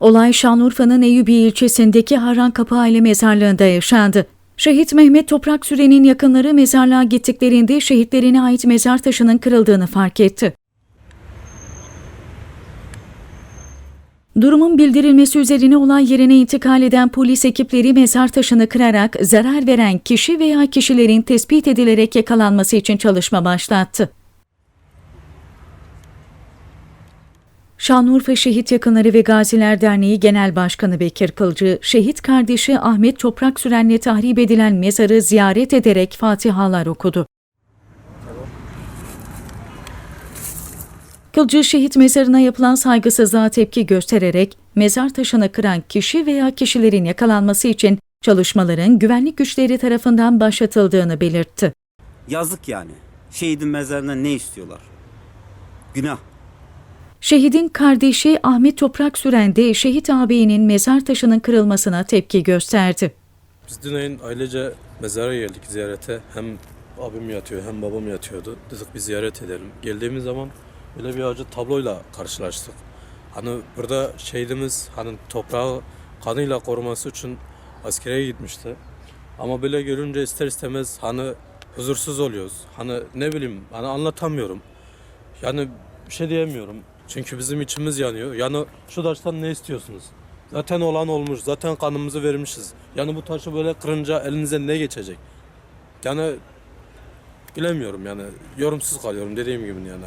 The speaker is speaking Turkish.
Olay Şanlıurfa'nın Eyüpiye ilçesindeki Harrankapı Aile Mezarlığı'nda yaşandı. Şehit Mehmet Toprak Süren'in yakınları mezarlığa gittiklerinde şehitlerine ait mezar taşının kırıldığını fark etti. Durumun bildirilmesi üzerine olay yerine intikal eden polis ekipleri mezar taşını kırarak zarar veren kişi veya kişilerin tespit edilerek yakalanması için çalışma başlattı. Şanlıurfa Şehit Yakınları ve Gaziler Derneği Genel Başkanı Bekir Kılcı, şehit kardeşi Ahmet Toprak Süren'le tahrip edilen mezarı ziyaret ederek fatihalar okudu. Kılcı şehit mezarına yapılan saygısızlığa tepki göstererek mezar taşını kıran kişi veya kişilerin yakalanması için çalışmaların güvenlik güçleri tarafından başlatıldığını belirtti. Yazık yani. Şehidin mezarından ne istiyorlar? Günah. Şehidin kardeşi Ahmet Toprak Süren de şehit ağabeyinin mezar taşının kırılmasına tepki gösterdi. Biz dün ailece mezara geldik ziyarete. Hem abim yatıyor hem babam yatıyordu. Dedik bir ziyaret edelim. Geldiğimiz zaman böyle bir acı tabloyla karşılaştık. Hani burada şehidimiz hani toprağı kanıyla koruması için askere gitmişti. Ama böyle görünce ister istemez hani huzursuz oluyoruz. Hani ne bileyim hani anlatamıyorum. Yani bir şey diyemiyorum. Çünkü bizim içimiz yanıyor. Yani şu taştan ne istiyorsunuz? Zaten olan olmuş. Zaten kanımızı vermişiz. Yani bu taşı böyle kırınca elinize ne geçecek? Yani bilemiyorum yani. Yorumsuz kalıyorum dediğim gibi yani.